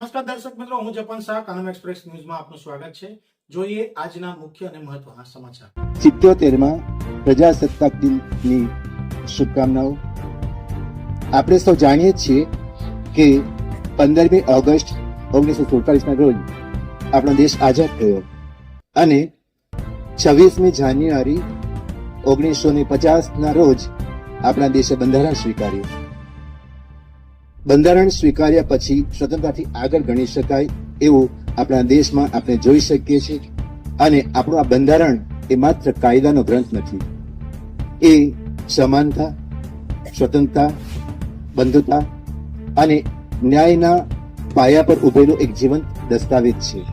નમસ્કાર દર્શક મિત્રો, હું જપન શાહ, કાનમ એક્સપ્રેસ ન્યૂઝમાં આપનું સ્વાગત છે. જોઈએ આજના મુખ્ય અને મહત્વના સમાચાર. સિત્યોતેરમાં પ્રજાસત્તાક દિનની શુભકામનાઓ. આપણે સૌ જાણીએ છીએ કે પંદરમી ઓગસ્ટ ઓગણીસો સુડતાલીસના રોજ આપણો દેશ આઝાદ થયો અને છવ્વીસમી જાન્યુઆરી ઓગણીસો ને પચાસના રોજ આપણા દેશે બંધારણ સ્વીકાર્યું. બંધારણ સ્વીકાર્યા પછી સ્વતંત્રતાથી આગળ ગણી શકાય એવું આપણા દેશમાં આપણે જોઈ શકીએ છીએ. અને આપણું આ બંધારણ એ માત્ર કાયદાનો ગ્રંથ નથી. એ સમાનતા, સ્વતંત્રતા, બંધુતા અને ન્યાયના પાયા પર ઉભેલો એક જીવંત દસ્તાવેજ છે.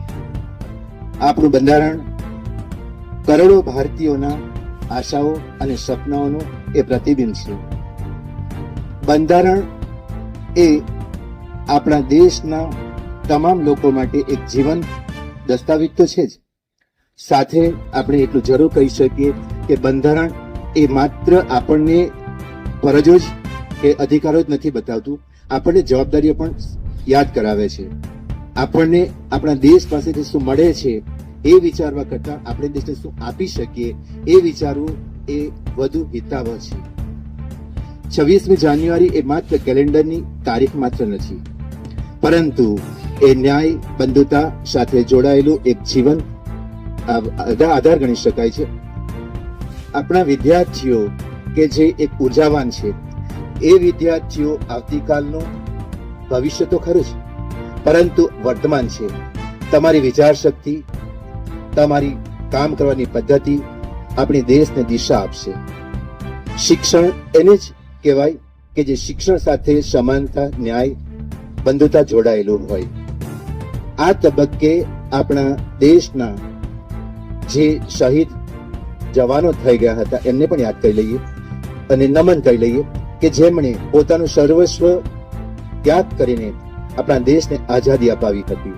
આપણું બંધારણ કરોડો ભારતીયોના આશાઓ અને સપનાઓનું એ પ્રતિબિંબ છે. બંધારણ એ આપણા દેશના તમામ લોકો માટે એક જીવંત દસ્તાવેજ તો છે જ. સાથે આપણે એટલું જરૂર કહી શકીએ કે બંધારણ એ માત્ર આપણને ફરજો જ કે અધિકારો જ નથી બતાવતું, આપણને જવાબદારીઓ પણ યાદ કરાવે છે. આપણને આપણા દેશ પાસેથી શું મળે છે એ વિચારવા કરતા આપણે દેશને શું આપી શકીએ એ વિચારવું એ વધુ હિતાવહ છે. છવ્વીસમી જાન્યુઆરી એ માત્ર કેલેન્ડરની તારીખ માત્ર નથી, પરંતુ એ ન્યાય, બંધુતા સાથે જોડાયેલું એક જીવન આધાર ગણી શકાય છે. આપણા વિદ્યાર્થીઓ કે જે એક ઉર્જાવાન છે, એ વિદ્યાર્થીઓ આવતીકાલનું ભવિષ્ય તો ખરું જ, પરંતુ વર્તમાન છે. તમારી વિચાર શક્તિ તમારી કામ કરવાની પદ્ધતિ આપણી દેશને દિશા આપશે. શિક્ષણ એને જ કહેવાય કે જે શિક્ષણ સાથે સમાનતા, ન્યાય, બંધુતા જોડાયેલું હોય. આ તબક્કે આપણા દેશના જે શહીદ જવાનો થઈ ગયા હતા, એમને પણ યાદ કરી લઈએ અને નમન કરી લઈએ કે જેમણે પોતાનું સર્વસ્વ ત્યાગ કરીને આપણા દેશને આઝાદી અપાવી હતી.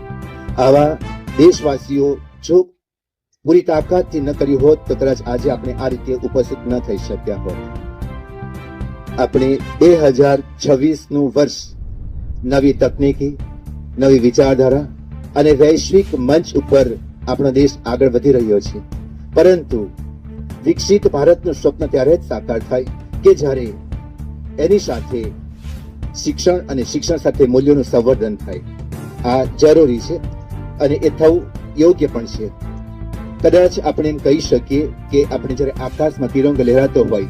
આવા દેશવાસીઓ જો પૂરી તાકાતથી ન કર્યું હોત, તો કદાચ આજે આપણે આ રીતે ઉપસ્થિત ન થઈ શક્યા હોત. આપણે બે હજાર છવ્વીસનું વર્ષ, નવી તકનીકી, નવી વિચારધારા અને વૈશ્વિક મંચ ઉપર આપણો દેશ આગળ વધી રહ્યો છે. પરંતુ વિકસિત ભારતનું સ્વપ્ન ત્યારે જ સાકાર થાય કે જ્યારે એની સાથે શિક્ષણ અને શિક્ષણ સાથે મૂલ્યોનું સંવર્ધન થાય. આ જરૂરી છે અને એ થવું યોગ્ય પણ છે. કદાચ આપણે એમ કહી શકીએ કે આપણે જ્યારે આકાશમાં તિરંગ લહેરાતો હોય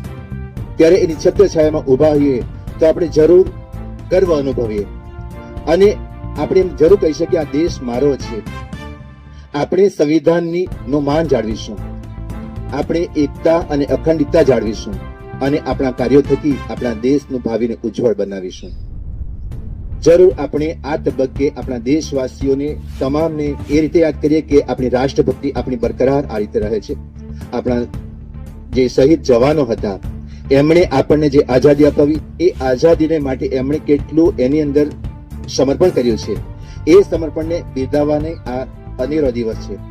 ત્યારે એની છત્રછાયામાં ઊભા હોઈએ તો આપણે જરૂર ગર્વ અનુભવીએ. અને આપણે એમ જરૂર કહી શકીએ, આ દેશ મારો છે. આપણે સંવિધાનની નું માન જાળવીશું. આપણે એકતા અને અખંડિતતા જાળવીશું. અને આપણા કાર્યો થકી આપણા દેશનું ભાવિને ઉજ્જવળ બનાવીશું. જરૂર આપણે આ તબક્કે આપણા દેશવાસીઓને તમામને એ રીતે યાદ કરીએ કે આપણી રાષ્ટ્રભક્તિ આપણી બરકરાર આ રીતે રહે છે. આપણા જે શહીદ જવાનો હતા એમણે આપણને જે આઝાદી અપાવી, એ આઝાદીને માટે એમણે કેટલું એની અંદર સમર્પણ કર્યું છે. એ સમર્પણને બિરદાવવાને આ અનેરો દિવસ છે.